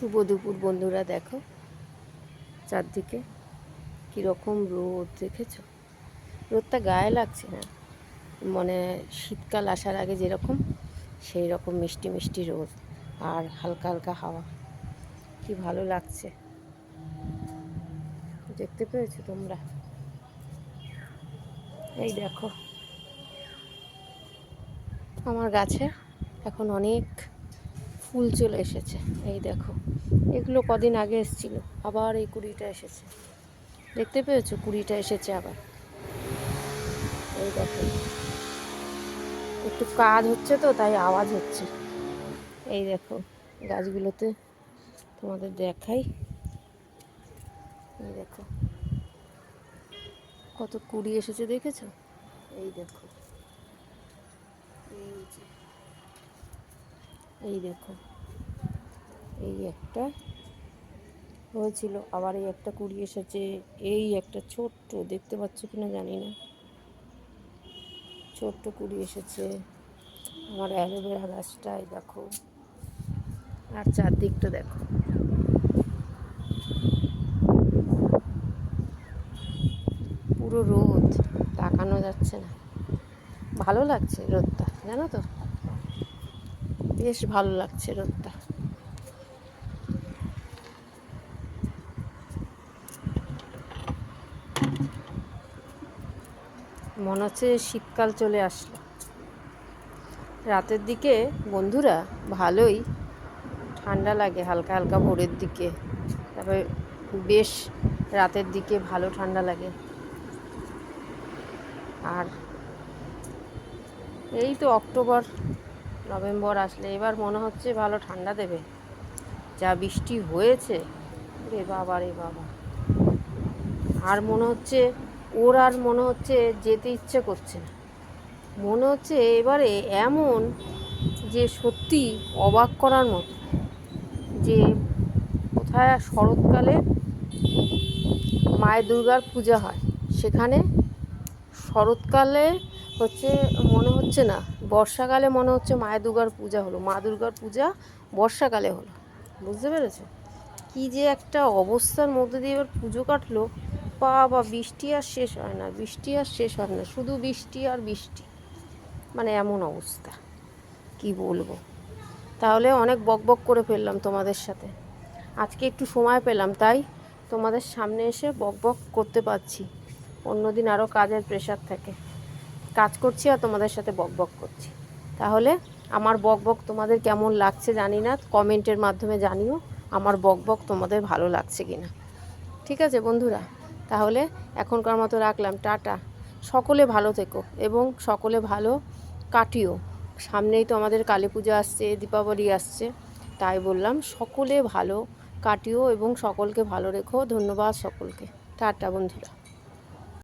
শুভ দুপুর বন্ধুরা, দেখো। চারদিকে কীরকম রোদ, দেখেছ? রোদটা গায়ে লাগছে না। মানে শীতকাল আসার আগে যেরকম সেই রকম মিষ্টি মিষ্টি রোদ আর হালকা হালকা হাওয়া। কি ভালো লাগছে। দেখতে পেয়েছ তোমরা? এই দেখো। আমার গাছে এখন অনেক ফুল চলে এসেছে। এই দেখো, এগুলো কদিন আগে এসেছিল, আবার এই কুড়িটা এসেছে। দেখতে পেয়েছ? কুড়িটা এসেছে আবার। এই দেখো, একটু কাজ হচ্ছে তো, তাই আওয়াজ হচ্ছে। এই দেখো, গাছগুলোতে তোমাদের দেখাই। এই দেখো, কত কুড়ি এসেছে দেখেছ? এই দেখো, এই যে। এই দেখো। এই একটা হয়েছিল। আবার এই একটা কুড়ি এসেছে। এই একটা ছোট্ট, দেখতে পাচ্ছ কি না জানি না। ছোট্ট কুড়ি এসেছে। আমার অ্যালোভেরা গাছটাই দেখো। আর চারদিকটা দেখো। পুরো রোদ, তাকানো যাচ্ছে না। ভালো লাগছে রোদটা, জানো তো? বেশ ভালো লাগছে রোদটা। মনে হচ্ছে শীতকাল চলে আসলো। রাতের দিকে বন্ধুরা ভালোই ঠান্ডা লাগে হালকা হালকা ভোরের দিকে। তারপরে বেশ রাতের দিকে ভালো ঠান্ডা লাগে। আর এই তো অক্টোবর নভেম্বর আসলে এবার মনে হচ্ছে ভালো ঠান্ডা দেবে। যা বৃষ্টি হয়েছে রে বাবা রে বাবা। আর মনে হচ্ছে, ওর আর মনে হচ্ছে যেতে ইচ্ছে করছে না। মনে হচ্ছে এবারে এমন যে সত্যি অবাক করার মতো, যে কোথায় শরৎকালে মায়ের দুর্গার পূজা হয়। সেখানে শরৎকালে হচ্ছে মনে হচ্ছে না বর্ষাকালে মনে হচ্ছে মায়ের দুর্গার পূজা হলো, মা দুর্গার পূজা বর্ষাকালে হলো। বুঝতে পেরেছ? কি যে একটা অবস্থার মধ্যে দিয়ে এবার পুজো কাটলো বাবা বৃষ্টি আর শেষ হয় না, বৃষ্টি আর শেষ হয় না, শুধু বৃষ্টি আর বৃষ্টি। মানে এমন অবস্থা, কি বলব? তাহলে অনেক বক বক করে ফেললাম তোমাদের সাথে। আজকে একটু সময় পেলাম, তাই তোমাদের সামনে এসে বক বক করতে পারছি। অন্যদিন আরও কাজের প্রেশার থাকে। কাজ করছি আর তোমাদের সাথে বক বক করছি। তাহলে আমার বক বক তোমাদের কেমন লাগছে জানি না, কমেন্টের মাধ্যমে জানিও আমার বক বক তোমাদের ভালো লাগছে কি না ঠিক আছে বন্ধুরা, তাহলে এখনকার মতো রাখলাম, টাটা। সকলে ভালো থেকো এবং সকলে ভালো কাটিও। সামনেই তো আমাদের কালী পূজা আসছে, দীপাবলি আসছে, তাই বললাম সকলে ভালো কাটিও এবং সকলকে ভালো রেখো। ধন্যবাদ সকলকে। টাটা বন্ধুরা।